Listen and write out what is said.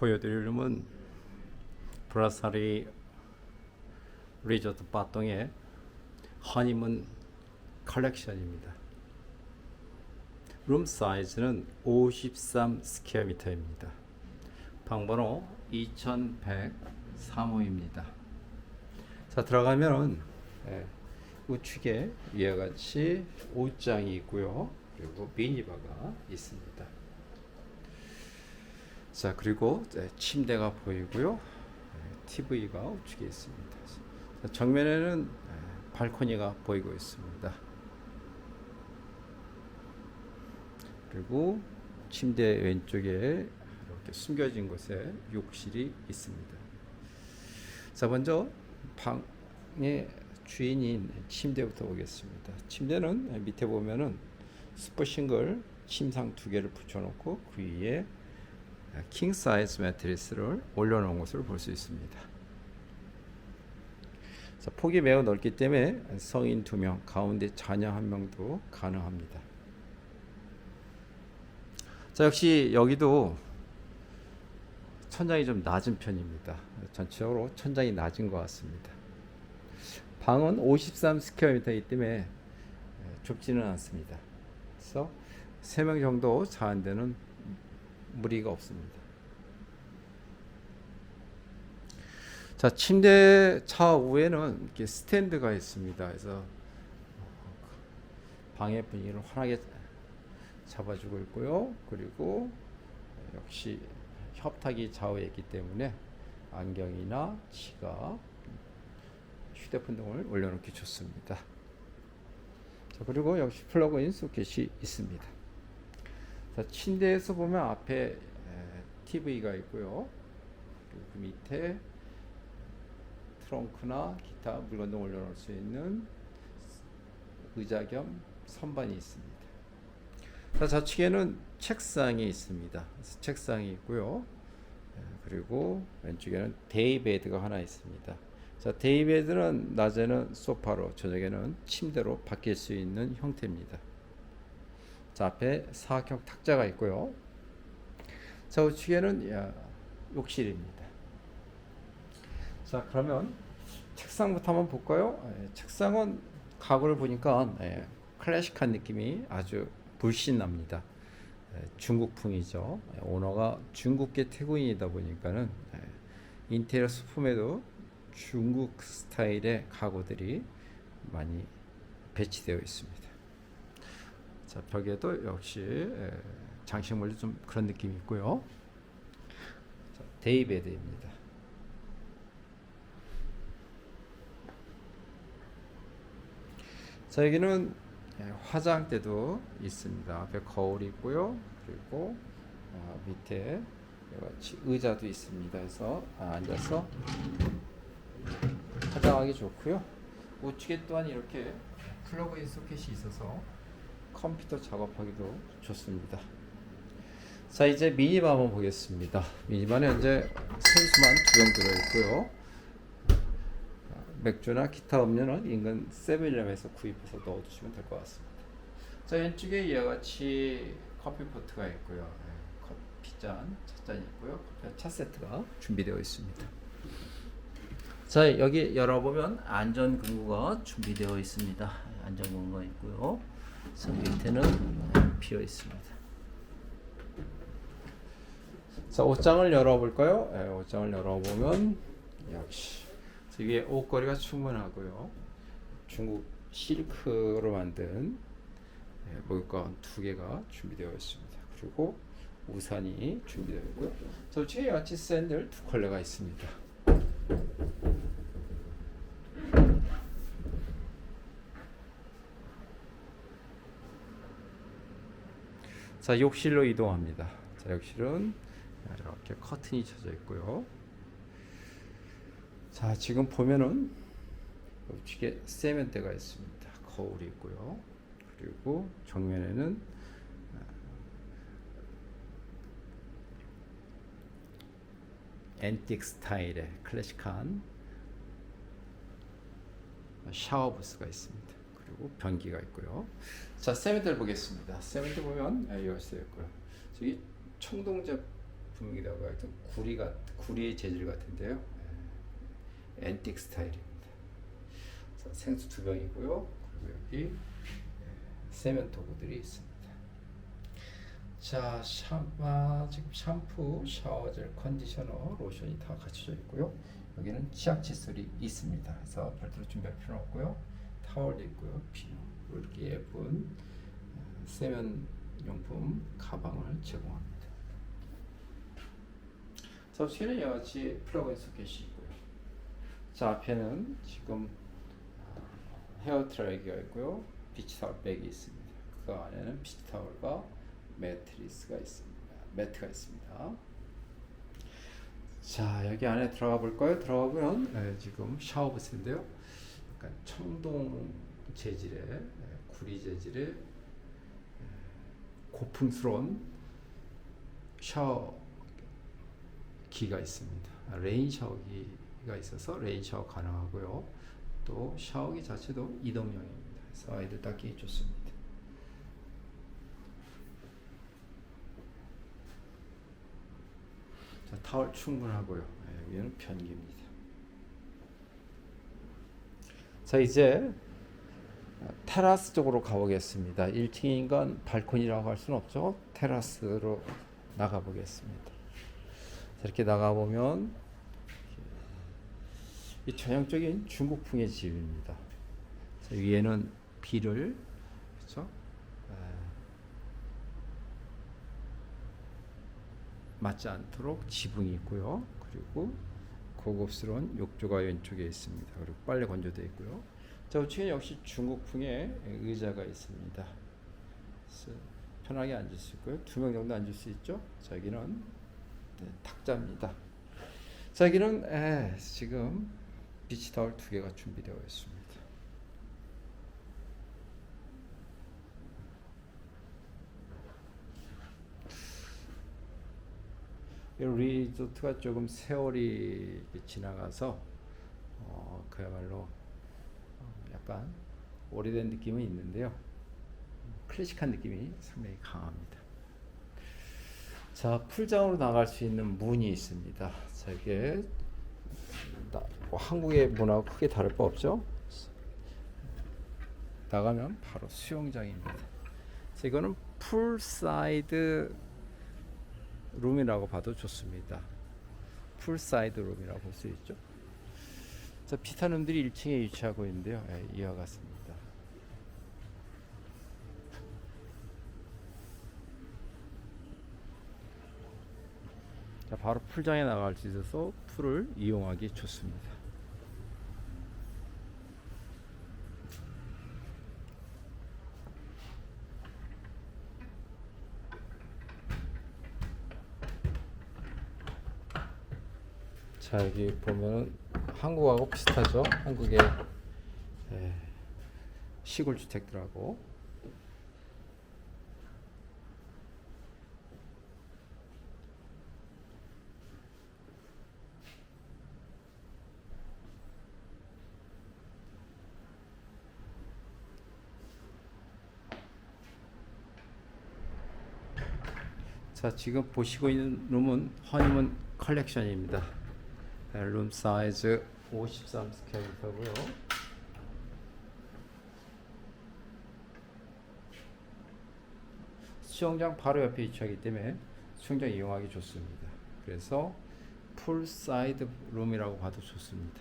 보여드리려면 브라사리 리조트 빠똥의 허니문 컬렉션입니다. 룸 사이즈는 53 스퀘어미터입니다. 방번호 2103호입니다. 자 들어가면은 예, 우측에 위와 같이 옷장이 있고요. 그리고 미니바가 있습니다. 자 그리고 침대가 보이고요. 예, TV가 우측에 있습니다. 자, 정면에는 예, 발코니가 보이고 있습니다. 그리고 침대 왼쪽에 이렇게 숨겨진 곳에 욕실이 있습니다. 자 먼저 방의 주인인 침대부터 보겠습니다. 침대는 밑에 보면은 슈퍼 싱글 침상 두 개를 붙여놓고 그 위에 킹 사이즈 매트리스를 올려놓은 것을 볼 수 있습니다. 자, 폭이 매우 넓기 때문에 성인 두 명, 가운데 자녀 한 명도 가능합니다. 자, 역시 여기도 천장이 좀 낮은 편입니다. 전체적으로 천장이 낮은 것 같습니다. 방은 53 스퀘어미터이기 때문에 좁지는 않습니다. 그래서 3명 정도 자는 데는 무리가 없습니다. 자, 침대 차후에는 이렇게 스탠드가 있습니다. 그래서 방의 분위기를 환하게 잡아주고 있고요. 그리고 역시 협탁이 좌우에 있기 때문에 안경이나 지갑, 휴대폰 등을 올려놓기 좋습니다. 자, 그리고 역시 플러그인 소켓이 있습니다. 자, 침대에서 보면 앞에 에, TV가 있고요. 그 밑에 트렁크나 기타 물건 등 올려놓을 수 있는 의자 겸 선반이 있습니다. 자, 좌측에는 책상이 있습니다. 책상이 있고요. 에, 그리고 왼쪽에는 데이베드가 하나 있습니다. 자, 데이베드는 낮에는 소파로, 저녁에는 침대로 바뀔 수 있는 형태입니다. 자, 앞에 사각형 탁자가 있고요. 자, 우측에는 야, 욕실입니다. 자, 그러면 책상부터 한번 볼까요? 예, 책상은 가구를 보니까 예, 클래식한 느낌이 아주 불신 납니다. 예, 중국풍이죠. 예, 오너가 중국계 태국인이다 보니까는 예, 인테리어 소품에도 중국 스타일의 가구들이 많이 배치되어 있습니다. 자 벽에도 역시 에, 장식물도 좀 그런 느낌이 있고요. 자, 데이베드입니다. 자 여기는 에, 화장대도 있습니다. 앞에 거울이 있고요. 그리고 어, 밑에 의자도 있습니다. 그래서 아, 앉아서 화장하기 좋고요. 우측에 또한 이렇게 플러그인 소켓이 있어서 컴퓨터 작업하기도 좋습니다. 자 이제 미니바 한번 보겠습니다. 미니바는 현재 생수만 두 병 들어있고요. 맥주나 기타 음료는 인근 세븐일레븐에서 구입해서 넣어두시면 될 것 같습니다. 자 왼쪽에 이와 같이 커피 포트가 있고요. 네, 커피잔, 찻잔이 있고요. 차 세트가 준비되어 있습니다. 자 여기 열어보면 안전금고가 준비되어 있습니다. 안전금고가 있고요. 저 밑에는 비어 있습니다. 자 옷장을 열어볼까요? 네, 옷장을 열어보면 역시 여기에 옷걸이가 충분하고요. 중국 실크로 만든 네, 목욕가운 두 개가 준비되어 있습니다. 그리고 우산이 준비되어 있고요. 저 뒤에 야치 샌들 두 컬러가 있습니다. 자 욕실로 이동합니다. 자 욕실은 이렇게 커튼이 쳐져 있고요. 자 지금 보면은 우측에 세면대가 있습니다. 거울이 있고요. 그리고 정면에는 앤틱 스타일의 클래식한 샤워 부스가 있습니다. 그리고 변기가 있고요. 자 세면대를 보겠습니다. 세면대 보면 열쇠 있고요. 저기 청동제 분위기라고 하여튼 구리 같 구리의 재질 같은데요. 예. 앤틱 스타일입니다. 자, 생수 두 병이고요. 그리고 여기 예, 세면 도구들이 있습니다. 자, 샴, 아, 지금 샴푸, 샤워젤, 컨디셔너, 로션이 다 갖춰져 있고요. 여기는 치약 칫솔이 있습니다. 그래서 별도로 준비할 필요는 없고요. 타월도 있고요. 비누 이렇게 예쁜 어, 세면 용품 가방을 제공합니다. 접시는 같이 플러그인 소켓이 있고요. 자 앞에는 지금 어, 헤어 드라이기가 있고요. 비치 타월 백이 있습니다. 그 안에는 비치 타월과 매트리스가 있습니다. 매트가 있습니다. 자 여기 안에 들어가 볼까요? 들어가면 네, 지금 샤워 부스인데요. 약간 청동 재질의 네, 구리 재질의 네, 고풍스러운 샤워 기가 있습니다. 레인 샤워기가 있어서 레인 샤워 가능하고요. 또 샤워기 자체도 이동형입니다. 그래서 아이들 닦기 좋습니다. 자, 타월 충분하고요. 네, 여기는 변기입니다. 자, 이제 테라스 쪽으로 가보겠습니다. 1층인 건 발코니라고 할 수는 없죠. 테라스로 나가 보겠습니다. 자, 이렇게 나가 보면 이 전형적인 중국풍의 집입니다. 자, 위에는 비를 그렇죠? 에, 맞지 않도록 지붕이 있고요. 그리고 고급스러운 욕조가 왼쪽에 있습니다. 그리고 빨래 건조대 있고요. 자, 우측에 역시 중국풍의 의자가 있습니다. 편하게 앉을 수 있고요. 두 명 정도 앉을 수 있죠. 자, 여기는 네, 탁자입니다. 자, 여기는 에, 지금 비치 타월 두 개가 준비되어 있습니다. 이 리조트가 조금 세월이 지나가서 어, 그야말로 어, 약간 오래된 느낌은 있는데요. 클래식한 느낌이 상당히 강합니다. 자, 풀장으로 나갈 수 있는 문이 있습니다. 자, 이게 나- 한국의 문하고 크게 다를 바 없죠? 나가면 바로 수영장입니다. 자, 이거는 풀사이드 룸이라고 봐도 좋습니다. 풀사이드 룸이라고 볼 수 있죠. 자, 피타룸들이 1층에 위치하고 있는데요. 예, 이와 같습니다. 자, 바로 풀장에 나갈 수 있어서 풀을 이용하기 좋습니다. 자 여기 보면 한국하고 비슷하죠. 한국의 예, 시골 주택들하고 자 지금 보시고 있는 룸은 허니문 컬렉션입니다. 네, 룸 사이즈 53 스퀘어미터고요. 수영장 바로 옆에 위치하기 때문에 수영장 이용하기 좋습니다. 그래서 풀 사이드 룸이라고 봐도 좋습니다.